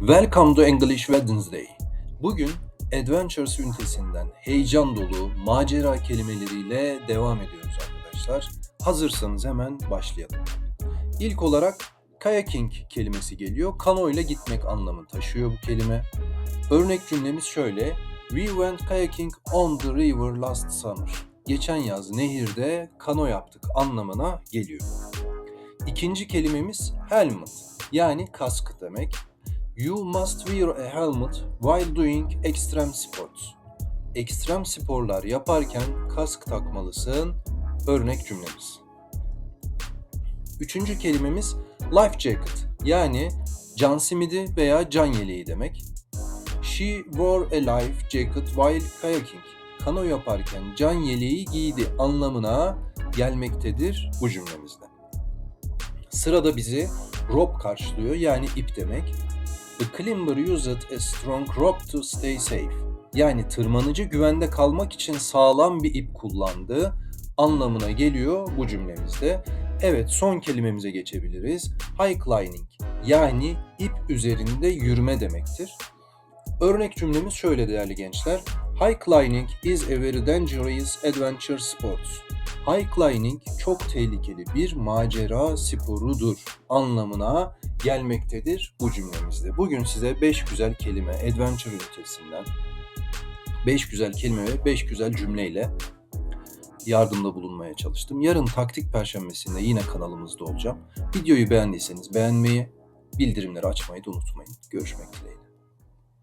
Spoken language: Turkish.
Welcome to English Wednesday. Bugün Adventures ünitesinden heyecan dolu macera kelimeleriyle devam ediyoruz arkadaşlar. Hazırsanız hemen başlayalım. İlk olarak kayaking kelimesi geliyor. Kano ile gitmek anlamı taşıyor bu kelime. Örnek cümlemiz şöyle. We went kayaking on the river last summer. Geçen yaz nehirde kano yaptık anlamına geliyor. İkinci kelimemiz helmet yani kask demek. You must wear a helmet while doing extreme sports. Ekstrem sporlar yaparken kask takmalısın. Örnek cümlemiz. Üçüncü kelimemiz life jacket yani can simidi veya can yeleği demek. She wore a life jacket while kayaking. Kano yaparken can yeleği giydi anlamına gelmektedir bu cümlemizde. Sırada bizi rope karşılıyor yani ip demek. The climber used a strong rope to stay safe. Yani tırmanıcı güvende kalmak için sağlam bir ip kullandı anlamına geliyor bu cümlemizde. Evet son kelimemize geçebiliriz. High climbing yani ip üzerinde yürüme demektir. Örnek cümlemiz şöyle değerli gençler. High climbing is a very dangerous adventure sport. High climbing çok tehlikeli bir macera sporudur anlamına gelmektedir bu cümlemizde. Bugün size 5 güzel kelime adventure ünitesinden 5 güzel kelime ve 5 güzel cümleyle yardımda bulunmaya çalıştım. Yarın taktik perşembesinde yine kanalımızda olacağım. Videoyu beğendiyseniz beğenmeyi, bildirimleri açmayı da unutmayın. Görüşmek dileğiyle.